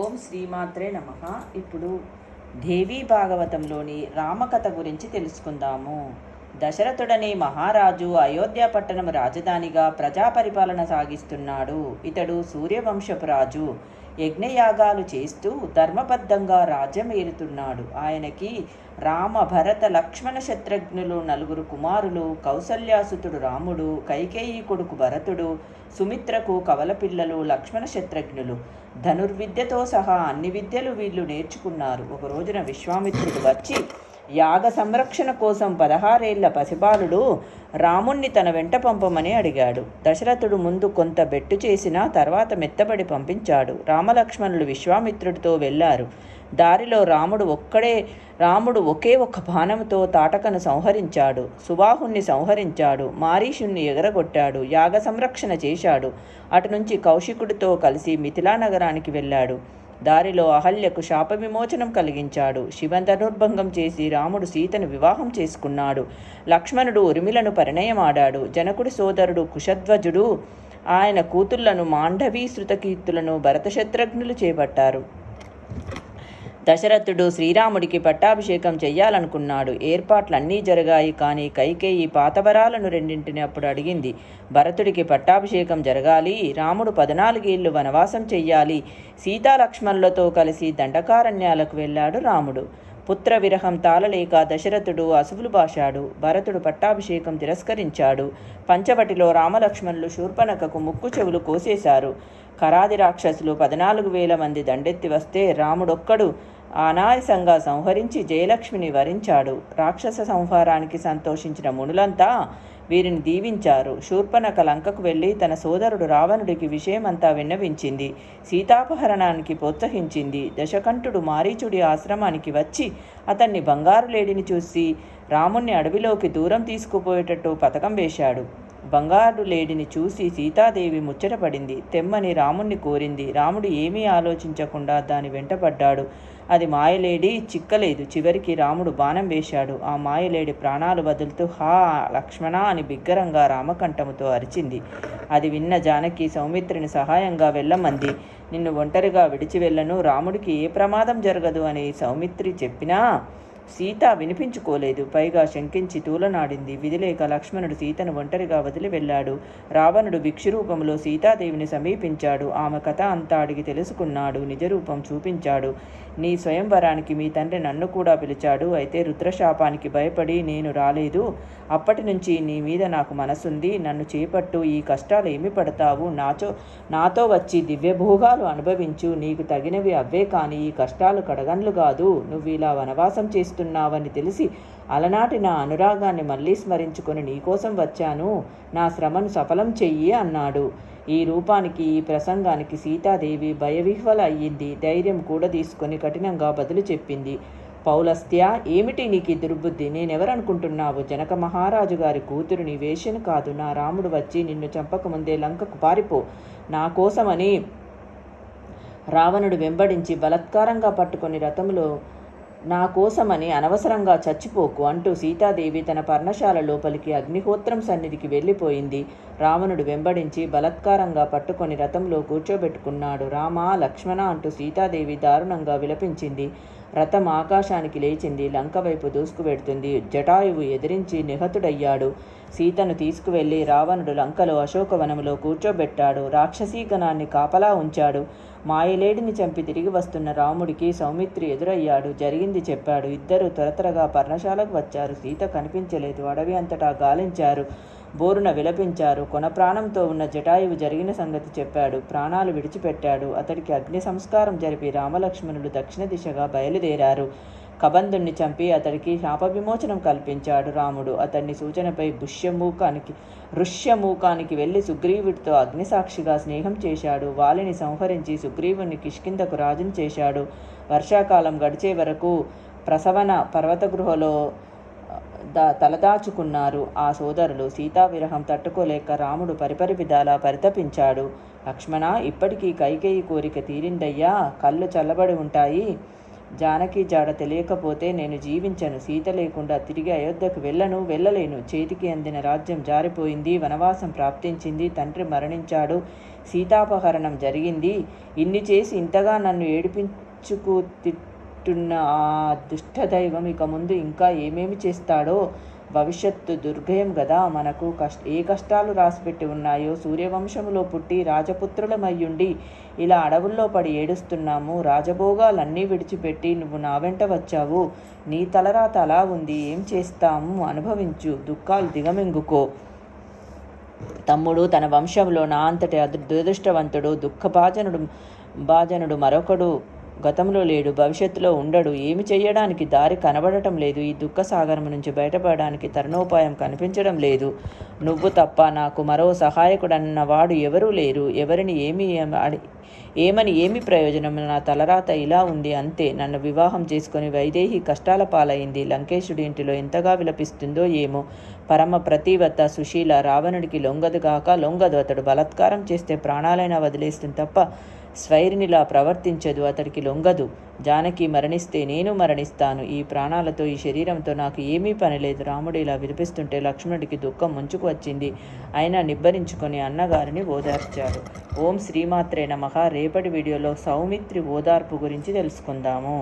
ఓం శ్రీమాత్రే నమ. ఇప్పుడు దేవీ భాగవతంలోని రామకథ గురించి తెలుసుకుందాము. దశరథుడనే మహారాజు అయోధ్య పట్టణం రాజధానిగా ప్రజా పరిపాలన సాగిస్తున్నాడు. ఇతడు సూర్యవంశపు రాజు. యజ్ఞయాగాలు చేస్తూ ధర్మబద్ధంగా రాజ్యమేలుతున్నాడు ఆయనకి రామ భరత లక్ష్మణ శత్రుఘ్నులు నలుగురు కుమారులు కౌసల్యాసుతుడు రాముడు కైకేయి కొడుకు భరతుడు సుమిత్రకు కవల పిల్లలు లక్ష్మణ శత్రుఘ్నులు. ధనుర్విద్యతో సహా అన్ని విద్యలు వీళ్ళు నేర్చుకున్నారు. ఒక రోజున విశ్వామిత్రుడు వచ్చి యాగ సంరక్షణ కోసం పదహారేళ్ళ పసిబాలుడు రాముణ్ణి తన వెంట పంపమని అడిగాడు. దశరథుడు ముందు కొంత బెట్టు చేసినా తర్వాత మెత్తబడి పంపించాడు. రామలక్ష్మణులు విశ్వామిత్రుడితో వెళ్ళారు. దారిలో రాముడు ఒక్కడే రాముడు ఒకే ఒక్క బాణంతో తాటకను సంహరించాడు. సుబాహుణ్ణి సంహరించాడు. మారీషుణ్ణి ఎగరగొట్టాడు. యాగ సంరక్షణ చేశాడు. అటు నుంచి కౌశికుడితో కలిసి మిథిలా నగరానికి వెళ్ళాడు. దారిలో అహల్యకు శాప విమోచనం కలిగించాడు శివధనుర్భంగం చేసి రాముడు సీతను వివాహం చేసుకున్నాడు. లక్ష్మణుడు ఉర్మిలను పరిణయమాడాడు. జనకుడి సోదరుడు కుశధ్వజుడు ఆయన కూతుళ్ళను మాండవీ శృతకీర్తులను భరతశత్రుఘ్నులు చేపట్టారు. దశరథుడు శ్రీరాముడికి పట్టాభిషేకం చెయ్యాలనుకున్నాడు. ఏర్పాట్లన్నీ జరిగాయి కానీ కైకేయి పాతవరాలను రెండింటిని అప్పుడు అడిగింది. భరతుడికి పట్టాభిషేకం జరగాలి రాముడు పద్నాలుగేళ్ళు వనవాసం చెయ్యాలి సీతాలక్ష్మణులతో కలిసి దండకారణ్యాలకు వెళ్ళాడు రాముడు. పుత్ర విరహం తాళలేక దశరథుడు అసువులు బాశాడు. భరతుడు పట్టాభిషేకం తిరస్కరించాడు. పంచవటిలో రామలక్ష్మణులు శూర్పణకకు ముక్కు చెవులు కోసేశారు. కరాది రాక్షసులు పద్నాలుగు వేల మంది దండెత్తి వస్తే రాముడొక్కడు అనాయసంగా సంహరించి జయలక్ష్మిని వరించాడు. రాక్షస సంహారానికి సంతోషించిన మునులంతా వీరిని దీవించారు. శూర్పణక లంకకు వెళ్ళి తన సోదరుడు రావణుడికి విషయమంతా విన్నవించింది. సీతాపహరణానికి ప్రోత్సహించింది. దశకంఠుడు మారీచుడి ఆశ్రమానికి వచ్చి అతన్ని బంగారు లేడిని చూసి రాముణ్ణి అడవిలోకి దూరం తీసుకుపోయేటట్టు పథకం వేశాడు. బంగారు లేడిని చూసి సీతాదేవి ముచ్చటపడింది. తెమ్మని రాముణ్ణి కోరింది. రాముడు ఏమీ ఆలోచించకుండా దాని వెంటపడ్డాడు. అది మాయలేడి చిక్కలేదు. చివరికి రాముడు బాణం వేశాడు. ఆ మాయలేడి ప్రాణాలు వదులుతూ హా లక్ష్మణ అని బిగ్గరంగా రామకంఠముతో అరిచింది. అది విన్న జానకి సౌమిత్రిని సహాయంగా వెళ్ళమంది. నిన్ను ఒంటరిగా విడిచి వెళ్ళను. రాముడికి ఏ ప్రమాదం జరగదు అని సౌమిత్రి చెప్పినా సీత వినిపించుకోలేదు. పైగా శంకించి తూలనాడింది. విధిలేక లక్ష్మణుడు సీతను ఒంటరిగా వదిలి వెళ్ళాడు. రావణుడు భిక్షురూపంలో సీతాదేవిని సమీపించాడు. ఆమె కథ అంతా అడిగి తెలుసుకున్నాడు. నిజరూపం చూపించాడు. నీ స్వయంవరానికి మీ తండ్రి నన్ను కూడా పిలిచాడు. అయితే రుద్రశాపానికి భయపడి నేను రాలేదు. అప్పటి నుంచి నీ మీద నాకు మనసుంది. నన్ను చేపట్టు. ఈ కష్టాలు ఏమి పడతావు? నాచో నాతో వచ్చి దివ్యభోగాలు అనుభవించు. నీకు తగినవి అవే కానీ ఈ కష్టాలు కడగన్లు కాదు. నువ్వు ఇలా వనవాసం చేసి చేస్తున్నావని తెలిసి అలనాటి నా అనురాగాన్ని మళ్ళీ స్మరించుకొని నీకోసం వచ్చాను. నా శ్రమను సఫలం చెయ్యి అన్నాడు. ఈ రూపానికి ఈ ప్రసంగానికి సీతాదేవి భయవిహ్వల అయ్యింది. ధైర్యం కూడా తీసుకొని కఠినంగా బదులు చెప్పింది. పౌలస్త్య ఏమిటి నీకు దుర్బుద్ధి? నేనెవరనుకుంటున్నావు? జనక మహారాజు గారి కూతురు నీ వేషను కాదు. నా రాముడు వచ్చి నిన్ను చంపకముందే లంకకు పారిపో. నా కోసమని రావణుడు వెంబడించి బలత్కారంగా పట్టుకొని రథములో నా కోసమని అనవసరంగా చచ్చిపోకు అంటూ సీతాదేవి తన పర్ణశాల లోపలికి అగ్నిహోత్రం సన్నిధికి వెళ్ళిపోయింది. రావణుడు వెంబడించి బలత్కారంగా పట్టుకొని రథంలో కూర్చోబెట్టుకున్నాడు. రామ లక్ష్మణ అంటూ సీతాదేవి దారుణంగా విలపించింది. రథం ఆకాశానికి లేచింది. లంక వైపు దూసుకువెడుతుంది. జటాయువు ఎదిరించి నిహతుడయ్యాడు. సీతను తీసుకువెళ్ళి రావణుడు లంకలో అశోకవనంలో కూర్చోబెట్టాడు. రాక్షసీగణాన్ని కాపలా ఉంచాడు. మాయలేడిని చంపి తిరిగి వస్తున్న రాముడికి సౌమిత్రి ఎదురయ్యాడు. జరిగింది చెప్పాడు. ఇద్దరు త్వరతరగా పర్ణశాలకు వచ్చారు. సీత కనిపించలేదు. అడవి అంతటా గాలించారు. బోరున విలపించారు. కొన ప్రాణంతో ఉన్న జటాయువు జరిగిన సంగతి చెప్పాడు. ప్రాణాలు విడిచిపెట్టాడు. అతడికి అగ్ని సంస్కారం జరిపి రామలక్ష్మణులు దక్షిణ దిశగా బయలుదేరారు. కబంధుణ్ణి చంపి అతడికి శాప విమోచనం కల్పించాడు రాముడు. అతన్ని సూచనపై భుష్యమూకానికి ఋష్యమూకానికి వెళ్ళి సుగ్రీవుడితో అగ్నిసాక్షిగా స్నేహం చేశాడు. వాలిని సంహరించి సుగ్రీవుని కిష్కిందకు రాజును చేశాడు. వర్షాకాలం గడిచే వరకు ప్రసవన పర్వతగృహలో దా తలదాచుకున్నారు. ఆ సోదరులు సీతా విరహం తట్టుకోలేక రాముడు పరిపరి విధాలా పరితపించాడు. లక్ష్మణ ఇప్పటికీ కైకేయి కోరిక తీరిందయ్యా. కళ్ళు చల్లబడి ఉంటాయి. జానకి జాడ తెలియకపోతే నేను జీవించను. సీత లేకుండా తిరిగి అయోధ్యకు వెళ్ళను వెళ్ళలేను. చేతికి అందిన రాజ్యం జారిపోయింది వనవాసం ప్రాప్తించింది తండ్రి మరణించాడు. సీతాపహరణం జరిగింది. ఇన్ని చేసి ఇంతగా నన్ను ఏడిపించుకు తిట్టున్న ఆ దుష్టదైవం ఇక ముందు ఇంకా ఏమేమి చేస్తాడో భవిష్యత్తు దుర్భయం గదా మనకు కష్ట ఏ కష్టాలు రాసిపెట్టి ఉన్నాయో సూర్యవంశములో పుట్టి రాజపుత్రులమయ్యుండి ఇలా అడవుల్లో పడి ఏడుస్తున్నాము. రాజభోగాలన్నీ విడిచిపెట్టి నువ్వు నా వెంట వచ్చావు. నీ తలరాత అలా ఉంది. ఏం చేస్తాము? అనుభవించు. దుఃఖాలు దిగమింగుకో. తమ్ముడు తన వంశంలో నా అంతటి దురదృష్టవంతుడు దుఃఖభాజనుడు భాజనుడు మరొకడు. గతంలో లేడు భవిష్యత్తులో ఉండడు. ఏమి చేయడానికి దారి కనబడటం లేదు. ఈ దుఃఖ సాగరం నుంచి బయటపడడానికి తరుణోపాయం కనిపించడం లేదు. నువ్వు తప్ప నాకు మరో సహాయకుడన్న వాడు ఎవరూ లేరు. ఎవరిని ఏమి అడి ఏమని ఏమి ప్రయోజనం నా తలరాత ఇలా ఉంది అంతే. నన్ను వివాహం చేసుకుని వైదేహి కష్టాల పాలైంది. లంకేశుడి ఇంటిలో ఎంతగా విలపిస్తుందో ఏమో. పరమ ప్రతివత సుశీల రావణుడికి లొంగదు కాక లొంగదు. అతడు బలత్కారం చేస్తే ప్రాణాలైనా వదిలేస్తుంది తప్ప స్వైరినిలా ప్రవర్తించదు అతడికి లొంగదు. జానకి మరణిస్తే నేను మరణిస్తాను. ఈ ప్రాణాలతో ఈ శరీరంతో నాకు ఏమీ పని లేదు. రాముడు ఇలా వినిపిస్తుంటే లక్ష్మణుడికి దుఃఖం ముంచుకు వచ్చింది. అయినా నిబ్బరించుకొని అన్నగారిని ఓదార్చాడు. ఓం శ్రీమాత్రే నమః. రేపటి వీడియోలో సౌమిత్రి ఓదార్పు గురించి తెలుసుకుందాము.